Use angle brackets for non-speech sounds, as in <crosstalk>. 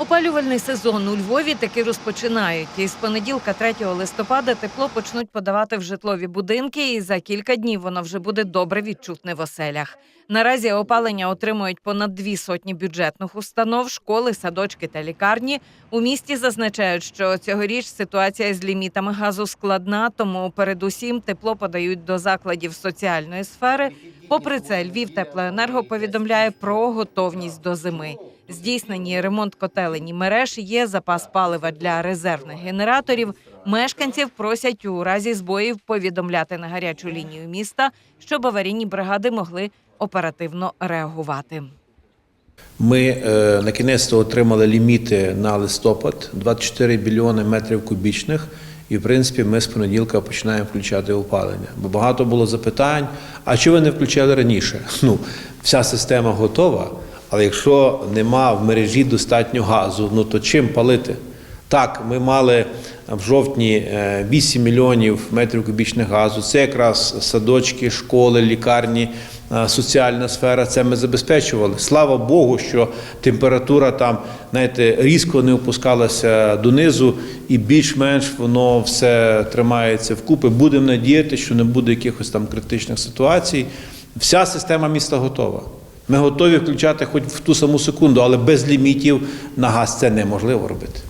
Опалювальний сезон у Львові таки розпочинають. І з понеділка, 3 листопада, тепло почнуть подавати в житлові будинки, і за кілька днів воно вже буде добре відчутне в оселях. Наразі опалення отримують понад дві сотні бюджетних установ, школи, садочки та лікарні. У місті зазначають, що цьогоріч ситуація з лімітами газу складна, тому передусім тепло подають до закладів соціальної сфери. Попри це, Львів теплоенерго повідомляє про готовність до зими. Здійснені ремонт котелень і мереж є запас палива для резервних генераторів. Мешканців просять у разі збоїв повідомляти на гарячу лінію міста, щоб аварійні бригади могли оперативно реагувати. Ми е, на кінець отримали ліміти на листопад 24 мільйони метрів кубічних. І, в принципі, ми з понеділка починаємо включати опалення. Бо багато було запитань: а чого ви не включали раніше? <laughs> Ну, вся система готова, але якщо нема в мережі достатньо газу, ну то чим палити? Так, ми мали в жовтні е, 8 мільйонів метрів кубічних газу. Це якраз садочки, школи, лікарні, е, соціальна сфера. Це ми забезпечували. Слава Богу, що температура там, знаєте, різко не опускалася донизу, і більш-менш воно все тримається вкупи. Будемо надіяти, що не буде якихось там критичних ситуацій. Вся система міста готова. Ми готові включати хоч в ту саму секунду, але без лімітів на газ це неможливо робити.